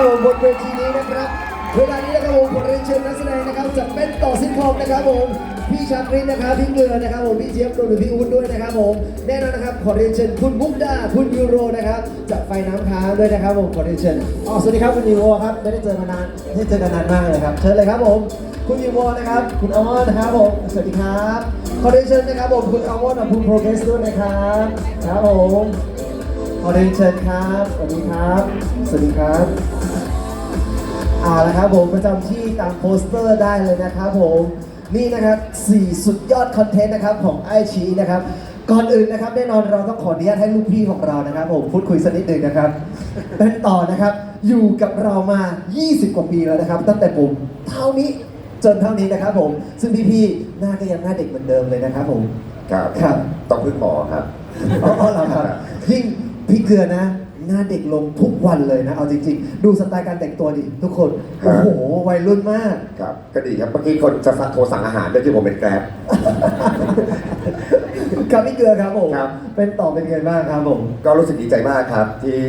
นะครับผมบนเวทีนี้นะครับ เวลานี้นะครับผมขอเรียนเชิญนักแสดงนะครับจากเป็นต่อซิทคอมนะครับผมพี่ชาครินนะครับพี่เกลือนะครับผมพี่เจี๊ยบรวมถึงพี่อุ้นด้วยนะครับผมแน่นอนนะครับขอเรียนเชิญคุณมุกดาคุณยูโรนะครับจากไฟน้ำค้างด้วยนะครับผมขอเรียนเชิญอ๋อสวัสดีครับคุณยูโรครับไม่ได้เจอมานานไม่ได้เจอกันนานมากเลยครับเชิญเลยครับผม คุณยูโรนะครับคุณออมนะครับผมสวัสดีครับขอเรียนเชิญนะครับผมคุณออมกับคุณโปรเกรสด้วยนะครับครับผม ขอเรียนเชิญครับ สวัสดีครับ สวัสดีครับเอาละครับผมประจำที่ตามโปสเตอร์ได้เลยนะครับผม นี่นะครับ4สุดยอดคอนเทนต์นะครับของไอชีนะครับ ก่อนอื่นนะครับแน่นอนเราต้องขออนุญาตให้ลูกพี่ของเรานะครับ ผมพูดคุยสักนิดหนึ่งนะครับ เป็นต่อนะครับอยู่กับเรามา 20 กว่าปีแล้วนะครับ ตั้งแต่ผมเท่านี้จนเท่านี้นะครับผม ซึ่งพี่ๆหน้าก็ยังหน้าเด็กเหมือนเดิมเลยนะครับผม ครับ ครับ ต้องพึ่งหมอครับ อ๋อเหรอครับ ยิ่งพี่เกลือนะ หน้าเด็กลงทุกวันเลยนะ เอาจริง ๆ ดูสไตล์การแต่งตัวดิทุกคนครัโอ้บโห วัยรุ่นมาก ครับก็ดีครับเมื่อกี้คนจะโทรสั่งอาหารด้วยที่ผมเป็นแกร็บ ครับพี่เกลือครับผมครับ เป็นต่อเป็นไงบ้างครับผม ก็รู้สึกดีใจมากครับที่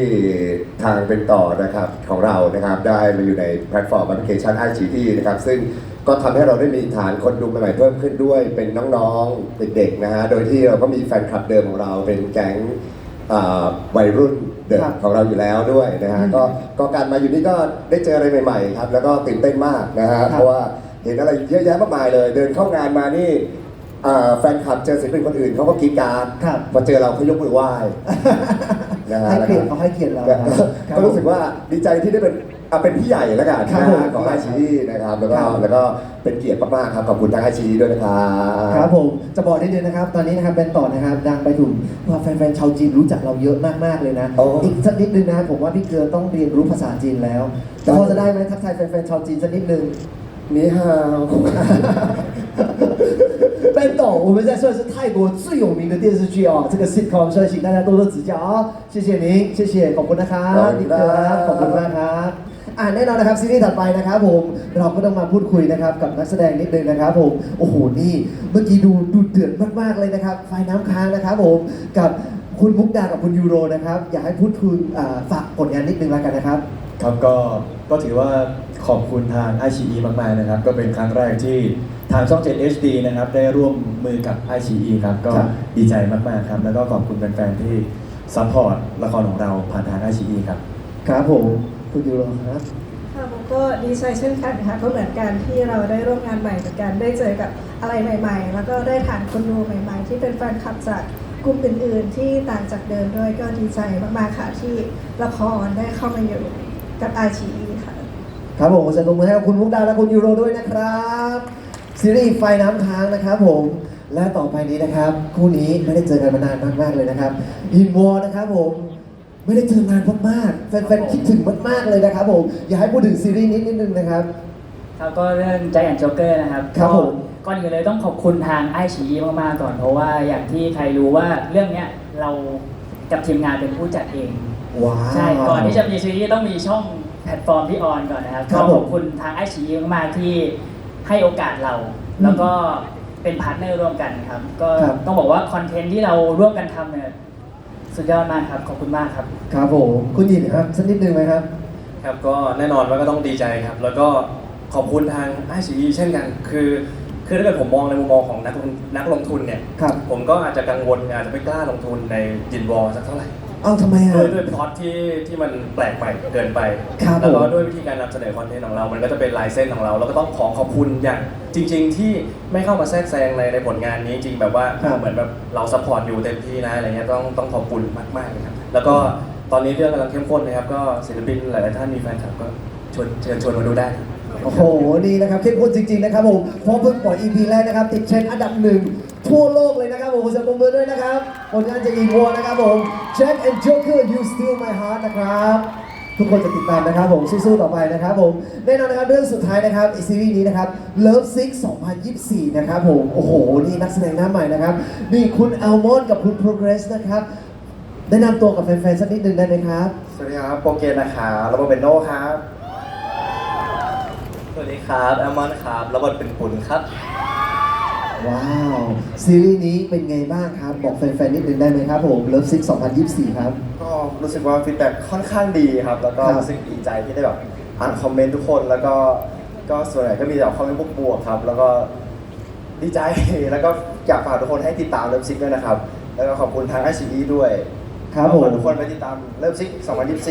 ทางเป็นต่อนะครับของเรานะครับได้มาอยู่ในแพลตฟอร์มแอปพลิเคชันไอชีทีนะครับซึ่งก็ทำให้เราได้มีฐานคนดูใหม่ๆเพิ่มขึ้นด้วย เป็นน้องๆเด็กๆนะฮะโดยที่เราก็มีแฟนคลับเดิมของเราเป็นแก๊ง อ่าวัยรุ่นเดิมครับของเราอยู่แล้วด้วยนะฮะอืมก็ก็การมาอยู่นี่ก็ได้เจออะไรใหม่ๆครับ แล้วก็ตื่นเต้นมากนะฮะครับ เพราะว่าเห็นอะไรเยอะแยะมากมายเลย เดินเข้างานมานี่อ่าแฟนคลับเจอศิลปินคนอื่นเขาก็กรีดกรารครับ พอเจอเราเขายกมือไหว้นะฮะให้แล้วเกียรติก็เขาให้เกียรติเราก็ครับคบก็รู้สึกว่าดีใจที่ได้เป็น อ่ะเป็นพี่ใหญ่แล้วกัน ครับ นะ ผม ฮะของไอชีนะครับแล้วก็ ครับ แล้วก็เป็นเกียรติมากๆครับขอบคุณทางไอชีด้วยนะครับ ครับผมจะบอกได้เลยนะครับ ตอนนี้นะครับเป็นต่อนะครับ ดังไปถึงว่าแฟนๆชาวจีนรู้จักเราเยอะมากๆเลยนะ โอ้ อีกสักนิดนึงนะครับผมว่าพี่เกลือต้องเรียนรู้ภาษาจีนแล้วแต่พอจะได้ไหมทักทายแฟนๆชาวจีนสักนิดนึง นี่ฮาว Ben 董，我们在算是泰国最有名的电视剧哦，这个 sitcom，所以请大家多多指教哦，谢谢您，谢谢，ขอบคุณนะครับพี่เกลือครับขอบคุณมากครับ อ่าแน่นอนนะครับซีรีส์ถัดไปนะครับผมเราก็ต้องมาพูดคุยนะครับกับนักแสดงนิดนึงนะครับผมโอ้โหนี่เมื่อกี้ดูดูเดือดมากๆเลยนะครับไฟน้ำค้างนะครับผมกับคุณมุกดากับคุณยูโรนะครับอยากให้พูดคุยอ่าฝากผลงานนิดนึงแล้วกันนะครับ ครับก็ก็ถือว่าขอบคุณทาง i อ e มากๆนะครับ ก็เป็นครั้งแรกที่ทางช่อง 7 HD นะครับได้ร่วมมือกับ i อ e ครับก็ครับดีใจมากๆครับแล้วก็ขอบคุณแฟนๆที่ซัพพอร์ตละครของเราผ่านทาง i อ e ครับครับผม คุณยูโรครับค่ะผมก็ดีใจเช่นกันค่ะก็เหมือนกันที่เราได้ร่วมงานใหม่เหมือนกันได้เจอกับอะไรใหม่ ๆ แล้วก็ได้ฐานคนดูใหม่ ๆ ที่เป็นแฟนคลับจากกลุ่มอื่น ๆ ที่ต่างจากเดิมด้วยก็ดีใจมากๆค่ะที่ละครได้เข้ามาอยู่กับอาชีค่ะครับผมขอเชิญตรงมือให้กับคุณมุกดาและคุณยูโรด้วยนะครับซีรีส์ไฟน้ำค้างนะครับผมและต่อไปนี้นะครับ คู่นี้ไม่ได้เจอกันมานานมากๆเลยนะครับยินวอนะครับผม ไม่ได้เจอนานมากๆแฟนๆคิดถึงมากๆเลยนะครับผมอยากให้พูดถึงซีรีส์นี้นิดนึงนะครับ ครับก็เรื่อง Giant Joker นะครับครับก็ผมก่อนอื่นเลยต้องขอบคุณทางไอชีมากๆก่อนเพราะว่าอย่างที่ใครรู้ว่าเรื่องเนี้ยเรากับทีมงานเป็นผู้จัดเอง ว้าว ใช่ก่อนที่จะมีซีรีส์ต้องมีช่องแพลตฟอร์มที่ออนก่อนนะครับครัก็บผมขอบคุณทางไอชีมากๆที่ให้โอกาสเรา แล้วก็เป็นพาร์ทเนอร์ร่วมกันครับ ก็ครับ ต้องบอกว่าคอนเทนต์ที่เราร่วมกันทำเนี่ย สุดยอดมากครับ ขอบคุณมากครับ ครับผมคุณยินครับสักนิดนึงไหมครับ ครับก็แน่นอนว่าก็ต้องดีใจครับ แล้วก็ขอบคุณทางไอซีเช่นกัน คือคือถ้าเกิดผมมองในมุมมองของนักลงนักลงทุนเนี่ย ครับ ผมก็อาจจะกังวลอาจจะไม่กล้าลงทุนในยินวอลสักเท่าไหร่ เอ้าทำไมอะ ด้วยด้วยพล็อตที่ที่มันแปลกใหม่เกินไป ครับแล้วก็ผม ด้วยวิธีการนำเสนอคอนเทนต์ของเรา มันก็จะเป็นลายเส้นของเราแล้วก็ต้องขอขอบคุณอย่างจริง ๆ ที่ไม่เข้ามาแทรกแซงในในผลงานนี้จริงๆแบบว่าครับ เหมือนแบบเราซัพพอร์ตอยู่เต็มที่นะอะไรเงี้ยต้องต้องขอบคุณมากๆเลยครับ แล้วก็ตอนนี้เรื่องกำลังเข้มข้นนะครับ ก็ศิลปินหลายๆท่านมีแฟนคลับก็ชวนเชิญชวนมาดูได้ครับโอ้โห นี่นะครับเข้มข้นจริงๆนะครับผมเพราะเพิ่งปล่อย EP แรกนะครับ ติดเทรนด์อันดับหนึ่ง ทั่วโลกเลยนะครับผมขอเสียงปรบมือด้วยนะครับผลงานจากอีวัวนะครับผม Jack and Joker You Steal My Heart นะครับ ทุกคนจะติดตามนะครับผมสู้ๆต่อไปนะครับผมแน่นอนนะครับเรื่องสุดท้ายนะครับไอซีรีส์นี้นะครับ Love Six 2024 นะครับผม โอ้โห นี่นักแสดงหน้าใหม่นะครับ นี่คุณอัลมอนกับคุณ Progress นะครับแนะนำตัวกับแฟนๆสักนิดหนึ่งได้ไหมครับ สวัสดีครับโปรเกนนะครับระบบเป็นโนครับ สวัสดีครับแอลมอนครับระบบเป็นปุนครับ ว้าว ซีรีส์นี้เป็นไงบ้างครับ บอกแฟนๆนิดนึงได้ไหมครับผมเลิฟซิก2024 ครับ ก็รู้สึกว่าฟีดแบ็กค่อนข้างดีครับ แล้วก็ครับ รู้สึกดีใจที่ได้แบบอ่านคอมเมนต์ทุกคน แล้วก็ก็ส่วนใหญ่ก็มีแต่คอมเมนต์บวกๆครับ แล้วก็ดีใจ แล้วก็อยากฝากทุกคนให้ติดตามเลิฟซิกด้วยนะครับ แล้วก็ขอบคุณทางไอซีด้วยครับผมฝากทุกคนไปติดตามเลิฟซิก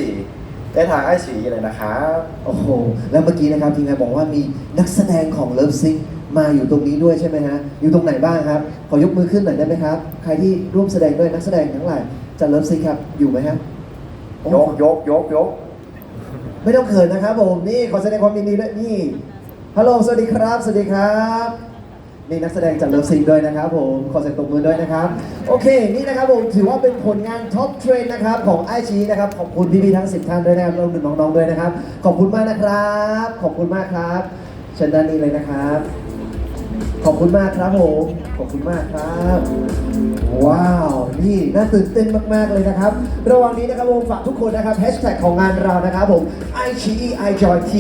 2024 ได้ทางไอซีเลยนะครับ โอ้โห แล้วเมื่อกี้นะครับทีมงานบอกว่ามีนักแสดงของเลิฟซิก มาอยู่ตรงนี้ด้วยใช่ไหมฮะ อยู่ตรงไหนบ้างครับ ขอยกมือขึ้นหน่อยได้ไหมครับ ใครที่ร่วมแสดงด้วยนักแสดงทั้งหลายจากเลิฟซิกครับ อยู่ไหมครับโอ้ยกยกยกยกไม่ต้องเขินนะครับผม นี่ขอแสดงความยินดีด้วยนี่ ฮัลโหล สวัสดีครับ สวัสดีครับ นี่นักแสดงจากเลิฟซิงด้วยนะครับผม ขอเสียงตบมือด้วยนะครับ โอเค นี่นะครับผม ถือว่าเป็นผลงานท็อปเทรนนะครับของไอชีนะครับ ขอบคุณพี่ๆทั้ง 10 ท่านด้วยนะครับรวมถึงน้องๆด้วยนะครับ ขอบคุณมากนะครับ ขอบคุณมากครับเชิญด้านนี้เลยนะครับ ขอบคุณมากครับผมขอบคุณมากครับ ว้าว นี่น่าตื่นเต้นมาก ๆ เลยนะครับ ระหว่างนี้นะครับผมฝากทุกคนนะครับแฮชแท็กของงานเรานะครับผม ICE i joy t